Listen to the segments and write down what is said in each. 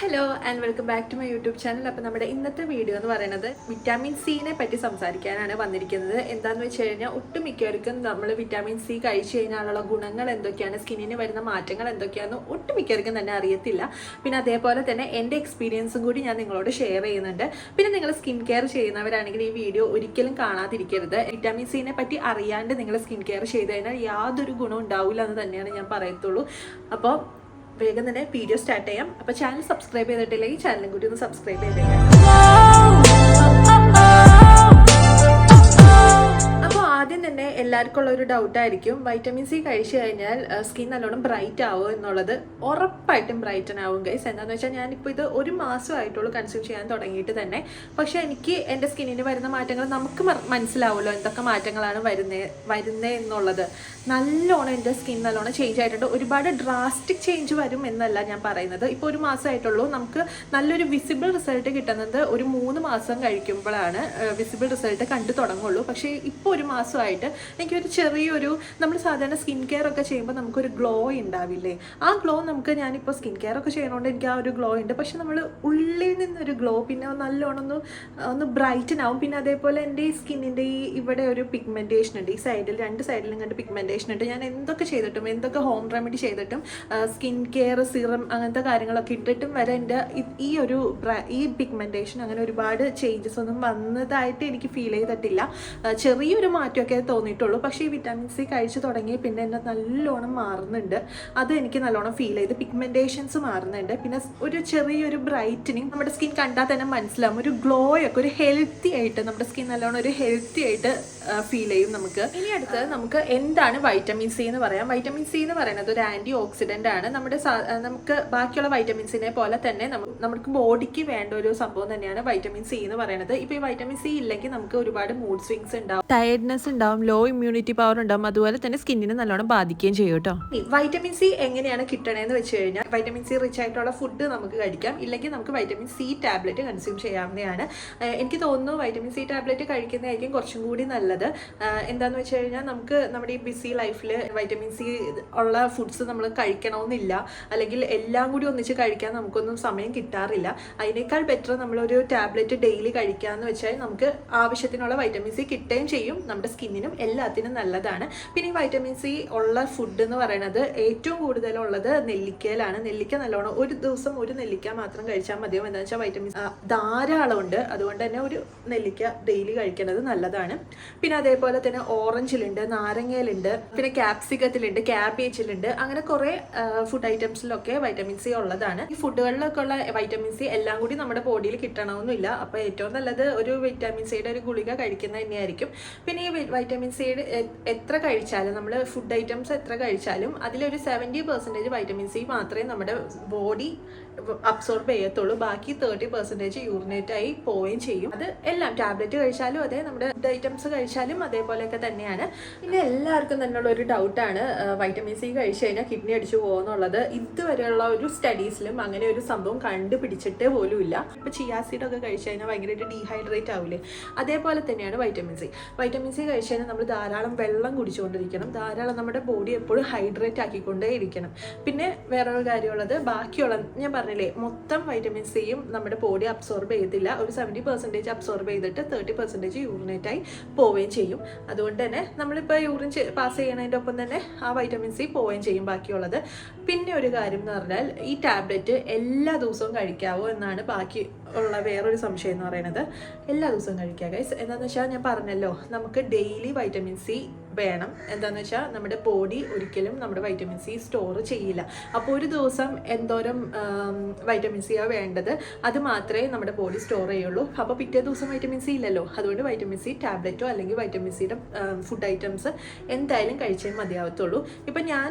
Hello and welcome back to my YouTube channel അപ്പോൾ നമ്മുടെ ഇന്നത്തെ വീഡിയോ എന്ന് പറയുന്നത് വിറ്റാമിൻ സിനെ പറ്റി സംസാരിക്കാനാണ് വന്നിരിക്കുന്നത്. എന്താണെന്ന് വെച്ച് കഴിഞ്ഞാൽ ഒട്ടുമിക്കവർക്കും നമ്മൾ വിറ്റാമിൻ സി കഴിച്ചു കഴിഞ്ഞാലുള്ള ഗുണങ്ങൾ എന്തൊക്കെയാണ് സ്കിന്നിന് വരുന്ന മാറ്റങ്ങൾ എന്തൊക്കെയാണെന്ന് ഒട്ടുമിക്കവർക്കും തന്നെ അറിയത്തില്ല. പിന്നെ അതേപോലെ തന്നെ എന്റെ എക്സ്പീരിയൻസും കൂടി ഞാൻ നിങ്ങളോട് ഷെയർ ചെയ്യുന്നുണ്ട്. പിന്നെ നിങ്ങൾ സ്കിൻ കെയർ ചെയ്യുന്നവരാണെങ്കിൽ ഈ വീഡിയോ ഒരിക്കലും കാണാതിരിക്കരുത്. വിറ്റാമിൻ സിനെ പറ്റി അറിയാണ്ട് നിങ്ങൾ സ്കിൻ കെയർ ചെയ്ത് കഴിഞ്ഞാൽ യാതൊരു ഗുണം ഉണ്ടാവില്ല എന്ന് തന്നെയാണ് ഞാൻ പറയത്തുള്ളൂ. അപ്പോൾ വേഗം തന്നെ വീഡിയോ സ്റ്റാർട്ട് ചെയ്യാം. അപ്പോൾ ചാനൽ സബ്സ്ക്രൈബ് ചെയ്തിട്ടില്ലെങ്കിൽ ചാനലും കൂടി ഒന്ന് സബ്സ്ക്രൈബ് ചെയ്തേക്കാം. ആദ്യം തന്നെ എല്ലാവർക്കും ഉള്ള ഒരു ഡൗട്ട് ആയിരിക്കും. വൈറ്റമിൻ സി കഴിച്ചു കഴിഞ്ഞാൽ സ്കിൻ നല്ലോണം ബ്രൈറ്റ് ആവും എന്നുള്ളത് ഉറപ്പായിട്ടും ബ്രൈറ്റൻ ആവും ഗൈസ് എന്താണെന്ന് വെച്ചാൽ ഞാനിപ്പോൾ ഇത് ഒരു മാസമായിട്ടുള്ളൂ കൺസ്യൂം ചെയ്യാൻ തുടങ്ങിയിട്ട് തന്നെ. പക്ഷേ എനിക്ക് എന്റെ സ്കിന്നിന് വരുന്ന മാറ്റങ്ങൾ നമുക്ക് മനസ്സിലാവുമല്ലോ എന്തൊക്കെ മാറ്റങ്ങളാണ് വരുന്നേ വരുന്നേ എന്നുള്ളത്. നല്ലോണം എന്റെ സ്കിൻ നല്ലോണം ചേഞ്ച് ആയിട്ടുണ്ട്. ഒരുപാട് ഡ്രാസ്റ്റിക് ചേഞ്ച് വരും എന്നല്ല ഞാൻ പറയുന്നത്. ഇപ്പോൾ ഒരു മാസമായിട്ടുള്ളൂ. നമുക്ക് നല്ലൊരു വിസിബിൾ റിസൾട്ട് കിട്ടുന്നത് ഒരു മൂന്ന് മാസം കഴിക്കുമ്പോഴാണ് വിസിബിൾ റിസൾട്ട് കണ്ടു തുടങ്ങുള്ളൂ. പക്ഷേ ഇപ്പോൾ ഒരു മാസമായിട്ട് എനിക്കൊരു ചെറിയൊരു നമ്മൾ സാധാരണ സ്കിൻ കെയർ ഒക്കെ ചെയ്യുമ്പോൾ നമുക്കൊരു ഗ്ലോ ഉണ്ടാവില്ലേ? ആ ഗ്ലോ നമുക്ക് ഞാനിപ്പോൾ സ്കിൻ കെയർ ഒക്കെ ചെയ്യണോണ്ട് എനിക്ക് ആ ഒരു ഗ്ലോ ഉണ്ട്. പക്ഷെ നമ്മൾ ഉള്ളിൽ നിന്നൊരു ഗ്ലോ പിന്നെ നല്ലോണം ഒന്ന് ഒന്ന് ബ്രൈറ്റൻ ആവും. പിന്നെ അതേപോലെ എന്റെ ഈ സ്കിന്നിന്റെ ഈ ഇവിടെ ഒരു പിഗ്മെന്റേഷൻ ഉണ്ട്. ഈ സൈഡിൽ രണ്ട് സൈഡിലും കണ്ട് പിഗ്മെന്റേഷൻ ഉണ്ട്. ഞാൻ എന്തൊക്കെ ചെയ്തിട്ടും എന്തൊക്കെ ഹോം റെമഡി ചെയ്തിട്ടും സ്കിൻ കെയർ സിറം അങ്ങനത്തെ കാര്യങ്ങളൊക്കെ ഇട്ടിട്ടും വരെ എന്റെ ഈ- ഒരു ഈ പിഗ്മെന്റേഷൻ അങ്ങനെ ഒരുപാട് ചേഞ്ചസ് ഒന്നും വന്നതായിട്ട് എനിക്ക് ഫീൽ ചെയ്തിട്ടില്ല. ചെറിയൊരു ചെറിയൊരു മാറ്റമൊക്കെ തോന്നിയിട്ടുള്ളൂ. പക്ഷേ ഈ വിറ്റാമിൻ സി കഴിച്ചു തുടങ്ങി പിന്നെ എന്നെ നല്ലോണം മാറുന്നുണ്ട്. അത് എനിക്ക് നല്ലോണം ഫീൽ ചെയ്ത് പിഗ്മെന്റേഷൻസ് മാറുന്നുണ്ട്. പിന്നെ ഒരു ചെറിയൊരു ബ്രൈറ്റനിങ് നമ്മുടെ സ്കിൻ കണ്ടാൽ തന്നെ മനസ്സിലാവും. ഒരു ഗ്ലോ ഒക്കെ ഒരു ഹെൽത്തി ആയിട്ട് നമ്മുടെ സ്കിൻ നല്ലോണം ഒരു ഹെൽത്തി ആയിട്ട് ഫീൽ ചെയ്യും നമുക്ക്. ഇനി അടുത്ത് നമുക്ക് എന്താണ് വൈറ്റമിൻ സി എന്ന് പറയാം. വൈറ്റമിൻ സി എന്ന് പറയുന്നത് ഒരു ആന്റി ഓക്സിഡന്റ് ആണ്. നമ്മുടെ നമുക്ക് ബാക്കിയുള്ള വൈറ്റമിൻസിനെ പോലെ തന്നെ നമുക്ക് ബോഡിക്ക് വേണ്ട ഒരു സംഭവം തന്നെയാണ് വൈറ്റമിൻ സി എന്ന് പറയുന്നത്. ഇപ്പൊ ഈ വൈറ്റമിൻ സി ഇല്ലെങ്കിൽ നമുക്ക് ഒരുപാട് മൂഡ് സ്വിങ്സ് ഉണ്ടാവും. ടയർഡ്നെസ് ഉണ്ടാവും ലോ ഇമ്മ്യൂണിറ്റി പവർ ഉണ്ടാവും അതുപോലെ തന്നെ സ്കിന്നിനെ നല്ലോണം ബാധിക്കുകയും ചെയ്യും കേട്ടോ. വൈറ്റമിൻ സി എങ്ങനെയാണ് കിട്ടണേന്ന് വെച്ച് കഴിഞ്ഞാൽ വൈറ്റമിൻ സി റിച്ച് ആയിട്ടുള്ള ഫുഡ് നമുക്ക് കഴിക്കാം. ഇല്ലെങ്കിൽ നമുക്ക് വൈറ്റമിൻ സി ടാബ്ലറ്റ് കൺസ്യൂം ചെയ്യാവുന്നതാണ്. എനിക്ക് തോന്നുന്നു വൈറ്റമിൻ സി ടാബ്ലറ്റ് കഴിക്കുന്നതായിരിക്കും കുറച്ചും കൂടി നല്ലത്. എന്താന്ന് വെച്ച് കഴിഞ്ഞാൽ നമുക്ക് നമ്മുടെ ഈ ബിസി ലൈഫിൽ വൈറ്റമിൻ സി ഉള്ള ഫുഡ്സ് നമ്മൾ കഴിക്കണമെന്നില്ല. അല്ലെങ്കിൽ എല്ലാം കൂടി ഒന്നിച്ച് കഴിക്കാൻ നമുക്കൊന്നും സമയം കിട്ടാറില്ല. അതിനേക്കാൾ ബെറ്റർ നമ്മളൊരു ടാബ്ലറ്റ് ഡെയിലി കഴിക്കാന്ന് വെച്ചാൽ നമുക്ക് ആവശ്യത്തിനുള്ള വൈറ്റമിൻ സി കിട്ടുകയും ചെയ്യും. നമ്മുടെ സ്കിന്നിനും എല്ലാത്തിനും നല്ലതാണ്. പിന്നെ ഈ വൈറ്റമിൻ സി ഉള്ള ഫുഡ് എന്ന് പറയുന്നത് ഏറ്റവും കൂടുതലുള്ളത് നെല്ലിക്കയിലാണ്. നെല്ലിക്ക നല്ലോണം ഒരു ദിവസം ഒരു നെല്ലിക്ക മാത്രം കഴിച്ചാൽ മതിയോ? എന്താണെന്ന് വെച്ചാൽ വൈറ്റമിൻ ധാരാളം ഉണ്ട് അതുകൊണ്ട് തന്നെ ഒരു നെല്ലിക്ക ഡെയിലി കഴിക്കുന്നത് നല്ലതാണ്. പിന്നെ അതേപോലെ തന്നെ ഓറഞ്ചിലുണ്ട് നാരങ്ങയിലുണ്ട് പിന്നെ ക്യാപ്സിക്കത്തിലുണ്ട് ക്യാബേജിലുണ്ട് അങ്ങനെ കുറേ ഫുഡ് ഐറ്റംസിലൊക്കെ വൈറ്റമിൻ സി ഉള്ളതാണ്. ഈ ഫുഡുകളിലൊക്കെ ഉള്ള വൈറ്റമിൻ സി എല്ലാം കൂടി നമ്മുടെ ബോഡിയിൽ കിട്ടണമെന്നില്ല. അപ്പോൾ ഏറ്റവും നല്ലത് ഒരു വിറ്റാമിൻ സിയുടെ ഒരു ഗുളിക കഴിക്കുന്നത് തന്നെയായിരിക്കും. പിന്നെ ഈ വൈറ്റമിൻ സി എത്ര കഴിച്ചാലും നമ്മൾ ഫുഡ് ഐറ്റംസ് എത്ര കഴിച്ചാലും അതിലൊരു സെവന്റി പെർസെന്റേജ് വൈറ്റമിൻ സി മാത്രമേ നമ്മുടെ ബോഡി അബ്സോർബ് ചെയ്യത്തുള്ളൂ. ബാക്കി തേർട്ടി പെർസെന്റേജ് യൂറിനേറ്റ് ആയി പോവുകയും ചെയ്യും. അത് എല്ലാം ടാബ്ലറ്റ് കഴിച്ചാലും അതെ നമ്മുടെ ഫുഡ് ഐറ്റംസ് കഴിച്ചാലും അതേപോലെയൊക്കെ തന്നെയാണ്. പിന്നെ എല്ലാവർക്കും തന്നെയുള്ള ഒരു ഡൗട്ടാണ് വൈറ്റമിൻ സി കഴിച്ചു കഴിഞ്ഞാൽ കിഡ്നി അടിച്ചു പോകുന്നുള്ളത് ഇതുവരെയുള്ള ഒരു സ്റ്റഡീസിലും അങ്ങനെ ഒരു സംഭവം കണ്ടുപിടിച്ചിട്ടേ പോലും ഇല്ല ഇപ്പൊ ചിയാസീഡ് ഒക്കെ കഴിച്ചു കഴിഞ്ഞാൽ ഭയങ്കരമായിട്ട് ഡീഹൈഡ്രേറ്റ് ആവില്ലേ അതേപോലെ തന്നെയാണ് വൈറ്റമിൻ സി വൈറ്റമിൻ സി കഴിച്ചു കഴിഞ്ഞാൽ നമ്മൾ ധാരാളം വെള്ളം കുടിച്ചുകൊണ്ടിരിക്കണം. ധാരാളം നമ്മുടെ ബോഡി എപ്പോഴും ഹൈഡ്രേറ്റ് ആക്കിക്കൊണ്ടേ ഇരിക്കണം പിന്നെ വേറൊരു കാര്യമുള്ളത് ബാക്കിയുള്ള ഞാൻ പറഞ്ഞില്ലേ മൊത്തം വൈറ്റമിൻ സിയും നമ്മുടെ ബോഡി അബ്സോർബ് ചെയ്തില്ല ഒരു സെവന്റി പെർസെന്റേജ് അബ്സോർബ് ചെയ്തിട്ട് തേർട്ടി പെർസെന്റേജ് യൂറിനേറ്റായി പോവുകയും ചെയ്യും. അതുകൊണ്ട് തന്നെ നമ്മളിപ്പോൾ യൂറിൻ പാസ് ചെയ്യണതിന്റെ ഒപ്പം തന്നെ ആ വൈറ്റമിൻ സി പോവുകയും ചെയ്യും ബാക്കിയുള്ളത്. പിന്നെ ഒരു കാര്യം എന്ന് പറഞ്ഞാൽ ഈ ടാബ്ലറ്റ് എല്ലാ ദിവസവും കഴിക്കാവോ എന്നാണ് ബാക്കി ഉള്ള വേറൊരു സംശയം എന്ന് പറയുന്നത് എല്ലാ ദിവസവും കഴിക്കുക ഗൈസ് എന്താണെന്ന് വെച്ചാൽ ഞാൻ പറഞ്ഞല്ലോ നമുക്ക് ഡെയിലി വൈറ്റമിൻ സി വേണം. എന്താണെന്ന് വെച്ചാൽ നമ്മുടെ ബോഡി ഒരിക്കലും നമ്മുടെ വൈറ്റമിൻ സി സ്റ്റോർ ചെയ്യില്ല. അപ്പോൾ ഒരു ദിവസം എന്തോരം വൈറ്റമിൻ സി ആണ് വേണ്ടത് അത് മാത്രമേ നമ്മുടെ ബോഡി സ്റ്റോർ ചെയ്യുള്ളൂ. അപ്പോൾ പിറ്റേ ദിവസം വൈറ്റമിൻ സി ഇല്ലല്ലോ. അതുകൊണ്ട് വൈറ്റമിൻ സി ടാബ്ലറ്റോ അല്ലെങ്കിൽ വൈറ്റമിൻ സിയുടെ ഫുഡ് ഐറ്റംസ് എന്തായാലും കഴിച്ചേ മതിയാവത്തുള്ളൂ. ഇപ്പം ഞാൻ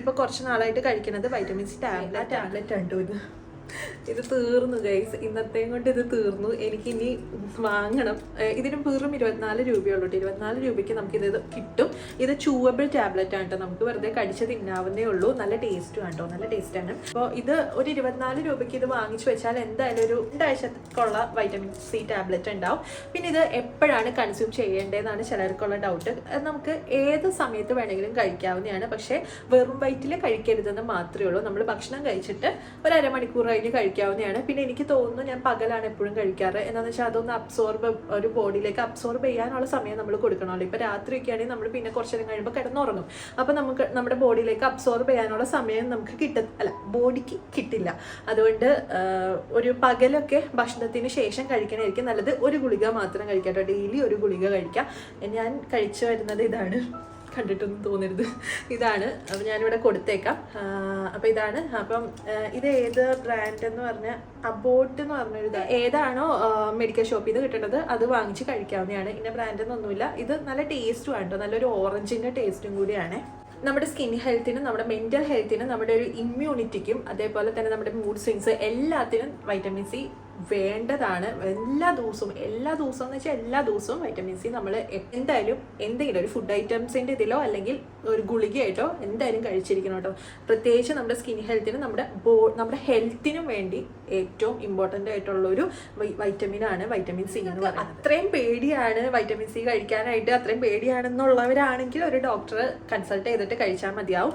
ഇപ്പോൾ കുറച്ച് നാളായിട്ട് കഴിക്കുന്നത് വൈറ്റമിൻ സി ടാബ്ലറ്റ് ടാബ്ലറ്റ് ഉണ്ടോ ഇത്. ഇത് തീർന്നു ഗൈസ് ഇന്നത്തെയും കൊണ്ട് ഇത് തീർന്നു. എനിക്ക് ഇനി വാങ്ങണം ഇതിന് വെറും ഇരുപത്തിനാല് രൂപയുള്ളൂ കേട്ടോ ഇരുപത്തിനാല് രൂപയ്ക്ക് നമുക്ക് ഇത് കിട്ടും. ഇത് ചൂവബിൾ ടാബ്ലറ്റ് ആണ് കേട്ടോ നമുക്ക് വെറുതെ കടിച്ച് തിന്നാവുന്നേ ഉള്ളൂ. നല്ല ടേസ്റ്റും ആണ് കേട്ടോ നല്ല ടേസ്റ്റ് ആണ്. അപ്പോൾ ഇത് ഒരു ഇരുപത്തിനാല് രൂപയ്ക്ക് ഇത് വാങ്ങിച്ചു വെച്ചാൽ എന്തായാലും ഒരു രണ്ടാഴ്ചക്കുള്ള വൈറ്റമിൻ സി ടാബ്ലറ്റ് ഉണ്ടാവും. പിന്നെ ഇത് എപ്പോഴാണ് കൺസ്യൂം ചെയ്യേണ്ടതെന്നാണ് ചിലർക്കുള്ള ഡൗട്ട് നമുക്ക് ഏത് സമയത്ത് വേണമെങ്കിലും കഴിക്കാവുന്നതാണ്. പക്ഷേ വെറും വയറ്റിൽ കഴിക്കരുതെന്ന് മാത്രമേ ഉള്ളൂ. നമ്മൾ ഭക്ഷണം കഴിച്ചിട്ട് ഒരു അരമണിക്കൂർ കഴിഞ്ഞ് കഴിക്കാവുന്നതാണ്. പിന്നെ എനിക്ക് തോന്നുന്നു ഞാൻ പകലാണ് എപ്പോഴും കഴിക്കാറ്. എന്താണെന്ന് വെച്ചാൽ അതൊന്ന് അബ്സോർബ് ഒരു ബോഡിയിലേക്ക് അബ്സോർബ് ചെയ്യാനുള്ള സമയം നമ്മൾ കൊടുക്കണമല്ലോ. ഇപ്പോൾ രാത്രിയൊക്കെ ആണെങ്കിൽ നമ്മൾ പിന്നെ കുറച്ച് നേരം കഴിയുമ്പോൾ കിടന്നുറങ്ങും. അപ്പോൾ നമുക്ക് നമ്മുടെ ബോഡിയിലേക്ക് അബ്സോർബ് ചെയ്യാനുള്ള സമയം നമുക്ക് കിട്ട അല്ല ബോഡിക്ക് കിട്ടില്ല. അതുകൊണ്ട് ഒരു പകലൊക്കെ ഭക്ഷണത്തിന് ശേഷം കഴിക്കണമായിരിക്കും നല്ലത്. ഒരു ഗുളിക മാത്രം കഴിക്കാം കേട്ടോ. ഡെയിലി ഒരു ഗുളിക കഴിക്കാം. ഞാൻ കഴിച്ചു വരുന്നത് ഇതാണ്. കണ്ടിട്ടൊന്നും തോന്നരുത്. ഇതാണ്. അപ്പം ഞാനിവിടെ കൊടുത്തേക്കാം. അപ്പം ഇതാണ്. അപ്പം ഇത് ഏത് ബ്രാൻഡ് എന്ന് പറഞ്ഞാൽ അബോട്ട് എന്ന് പറഞ്ഞൊരു ഏതാണോ മെഡിക്കൽ ഷോപ്പിൽ നിന്ന് കിട്ടുന്നത് അത് വാങ്ങിച്ച് കഴിക്കാവുന്നതാണ്. ഇന്ന ബ്രാൻഡ് എന്നൊന്നുമില്ല ഇത് നല്ല ടേസ്റ്റും ആണ് നല്ലൊരു ഓറഞ്ചിന്റെ ടേസ്റ്റും കൂടിയാണ്. നമ്മുടെ സ്കിൻ ഹെൽത്തിനും നമ്മുടെ മെന്റൽ ഹെൽത്തിനും നമ്മുടെ ഒരു ഇമ്മ്യൂണിറ്റിക്കും അതേപോലെ തന്നെ നമ്മുടെ മൂഡ് സ്വിങ്സ് എല്ലാത്തിനും വൈറ്റമിൻ സി വേണ്ടതാണ്. എല്ലാ ദിവസവും എല്ലാ ദിവസവും എന്ന് വെച്ചാൽ എല്ലാ ദിവസവും വൈറ്റമിൻ സി നമ്മൾ എന്തായാലും എന്തെങ്കിലും ഒരു ഫുഡ് ഐറ്റംസിന്റെ ഇതിലോ അല്ലെങ്കിൽ ഒരു ഗുളികയായിട്ടോ എന്തായാലും കഴിച്ചിരിക്കണം കേട്ടോ. പ്രത്യേകിച്ച് നമ്മുടെ സ്കിൻ ഹെൽത്തിനും നമ്മുടെ ബോ നമ്മുടെ ഹെൽത്തിനും വേണ്ടി ഏറ്റവും ഇമ്പോർട്ടന്റ് ആയിട്ടുള്ള ഒരു വൈറ്റമിൻ ആണ് വൈറ്റമിൻ സി എന്ന് പറയുന്നത്. അത്രയും പേടിയാണ് വൈറ്റമിൻ സി കഴിക്കാനായിട്ട് അത്രയും പേടിയാണെന്നുള്ളവരാണെങ്കിൽ ഒരു ഡോക്ടറെ കൺസൾട്ട് ചെയ്തിട്ട് കഴിച്ചാൽ മതിയാവും.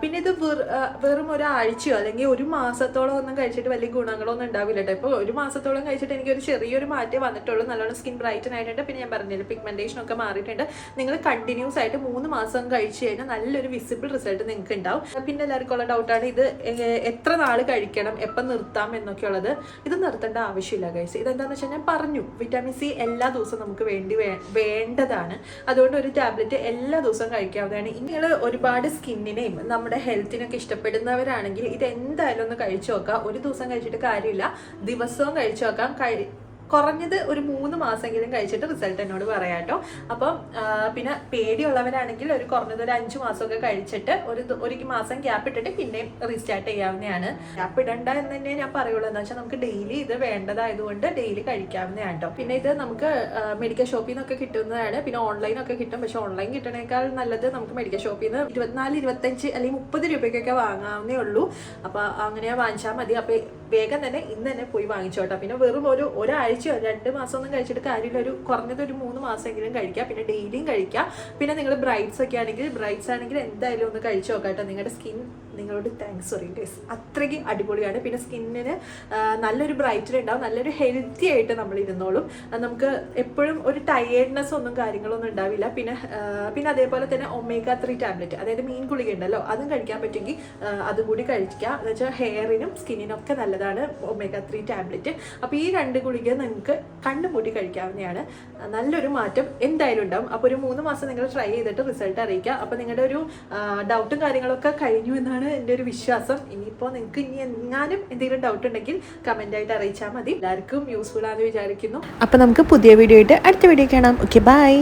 പിന്നെ ഇത് വെറു- ഒരാഴ്ചയോ അല്ലെങ്കിൽ ഒരു മാസത്തോളം ഒന്നും കഴിച്ചിട്ട് വലിയ ഗുണങ്ങളൊന്നും ഉണ്ടാവില്ല കേട്ടോ ഇപ്പോൾ ഒരു മാസത്തോളം കഴിച്ചിട്ട് എനിക്ക് ഒരു ചെറിയൊരു മാറ്റം വന്നിട്ടുള്ളൂ. നല്ലോണം സ്കിൻ ബ്രൈറ്റൻ ആയിട്ടുണ്ട്. പിന്നെ ഞാൻ പറഞ്ഞില്ല പിഗ്മെന്റേഷൻ ഒക്കെ മാറിയിട്ടുണ്ട്. നിങ്ങൾ കണ്ടിന്യൂസ് ആയിട്ട് മൂന്ന് മാസം കഴിച്ചു കഴിഞ്ഞാൽ നല്ലൊരു വിസിബിൾ റിസൾട്ട് നിങ്ങൾക്ക് ഉണ്ടാവും. പിന്നെ എല്ലാവർക്കും ഉള്ള ഡൗട്ടാണ് ഇത് എത്ര നാൾ കഴിക്കണം? എപ്പം നിർത്താം എന്നൊക്കെ ഉള്ളത്. ഇത് നിർത്തേണ്ട ആവശ്യമില്ല ഗൈസ് ഇതെന്താണെന്ന് വെച്ചാൽ ഞാൻ പറഞ്ഞു വിറ്റാമിൻ സി എല്ലാ ദിവസവും നമുക്ക് വേണ്ടി വേണ്ടതാണ്. അതുകൊണ്ട് ഒരു ടാബ്ലറ്റ് എല്ലാ ദിവസവും കഴിക്കാവുന്നതാണ്. നിങ്ങൾ ഒരുപാട് സ്കിന്നിനെയും നമ്മുടെ ഹെൽത്തിനൊക്കെ ഇഷ്ടപ്പെടുന്നവരാണെങ്കിൽ ഇത് എന്തായാലും ഒന്ന് കഴിച്ചു നോക്കാം. ഒരു ദിവസം കഴിച്ചിട്ട് കാര്യമില്ല. ദിവസവും കഴിച്ചു നോക്കാം. കുറഞ്ഞത് ഒരു മൂന്ന് മാസമെങ്കിലും കഴിച്ചിട്ട് റിസൾട്ട് എന്നോട് പറയാം കേട്ടോ അപ്പം പിന്നെ പേടിയുള്ളവരാണെങ്കിൽ ഒരു കുറഞ്ഞത് ഒരു അഞ്ച് മാസമൊക്കെ കഴിച്ചിട്ട് ഒരു ഒരു മാസം ഗ്യാപ്പ് ഇട്ടിട്ട് പിന്നെയും റീസ്റ്റാർട്ട് ചെയ്യാവുന്നതാണ്. ഗ്യാപ്പ് ഇടണ്ട എന്ന് തന്നെ ഞാൻ പറയുള്ളൂ. എന്ന് വെച്ചാൽ നമുക്ക് ഡെയിലി ഇത് വേണ്ടതായതുകൊണ്ട് ഡെയിലി കഴിക്കാവുന്നതാണ് കേട്ടോ പിന്നെ ഇത് നമുക്ക് മെഡിക്കൽ ഷോപ്പിൽ നിന്നൊക്കെ കിട്ടുന്നതാണ്. പിന്നെ ഓൺലൈനൊക്കെ കിട്ടും. പക്ഷെ ഓൺലൈൻ കിട്ടണേക്കാൾ നല്ലത് നമുക്ക് മെഡിക്കൽ ഷോപ്പിൽ നിന്ന് ഇരുപത്തിനാല് ഇരുപത്തഞ്ച് അല്ലെങ്കിൽ മുപ്പത് രൂപയ്ക്കൊക്കെ വാങ്ങാവുന്നേ ഉള്ളൂ. അപ്പോൾ അങ്ങനെ വാങ്ങിച്ചാൽ മതി. അപ്പോൾ വേഗം തന്നെ ഇന്ന് തന്നെ പോയി വാങ്ങിച്ചോട്ടോ. പിന്നെ വെറും ഒരു ഒരാഴ്ചയോ രണ്ട് മാസമൊന്നും കഴിച്ചിട്ട് കാര്യമില്ല. ഒരു കുറഞ്ഞത് ഒരു മൂന്ന് മാസമെങ്കിലും കഴിക്കുക പിന്നെ ഡെയിലിയും കഴിക്കുക പിന്നെ നിങ്ങൾ ബ്രൈറ്റ്സ് ഒക്കെ ആണെങ്കിൽ ബ്രൈറ്റ്സ് ആണെങ്കിൽ എന്തായാലും ഒന്ന് കഴിച്ചു നോക്കാം നിങ്ങളുടെ സ്കിൻ നിങ്ങളോട് താങ്ക്സ് പറയും guys. അത്രയ്ക്ക് അടിപൊളിയാണ്. പിന്നെ സ്കിന്നിന് നല്ലൊരു ബ്രൈറ്റർ ഉണ്ടാവും. നല്ലൊരു ഹെൽത്തി ആയിട്ട് നമ്മൾ ഇരുന്നോളും. നമുക്ക് എപ്പോഴും ഒരു ടയേർഡ്നെസ് ഒന്നും കാര്യങ്ങളൊന്നും ഉണ്ടാവില്ല. പിന്നെ പിന്നെ അതേപോലെ തന്നെ ഒമേഗ ത്രീ ടാബ്ലറ്റ് അതായത് മീൻ ഗുളിക ഉണ്ടല്ലോ അതും കഴിക്കാൻ പറ്റുമെങ്കിൽ അതും കൂടി കഴിക്കുക എന്ന് വെച്ചാൽ ഹെയറിനും സ്കിന്നിനും ഒക്കെ നല്ലതാണ് ഒമേഗ ത്രീ ടാബ്ലറ്റ് അപ്പോൾ ഈ രണ്ട് ഗുളിക നിങ്ങൾക്ക് കണ്ണുപൂട്ടി കഴിക്കാവുന്നതാണ്. ആ, നല്ലൊരു മാറ്റം എന്തായാലും ഉണ്ടാവും. അപ്പോൾ ഒരു മൂന്ന് മാസം നിങ്ങൾ ട്രൈ ചെയ്തിട്ട് റിസൾട്ട് അറിയിക്കുക. അപ്പോൾ നിങ്ങളുടെ ഒരു ഡൗട്ടും കാര്യങ്ങളൊക്കെ കഴിഞ്ഞു എന്നാണ് എന്റെ ഒരു വിശ്വാസം. ഇനിയിപ്പോൾ നിങ്ങൾക്ക് ഇനി എങ്ങാനും എന്തെങ്കിലും ഡൗട്ട് ഉണ്ടെങ്കിൽ കമന്റ് ആയിട്ട് അറിയിച്ചാൽ മതി. എല്ലാവർക്കും യൂസ്ഫുൾ ആണെന്ന് വിചാരിക്കുന്നു. അപ്പോൾ നമുക്ക് പുതിയ വീഡിയോ ആയിട്ട് അടുത്ത വീഡിയോ കാണാം. Okay bye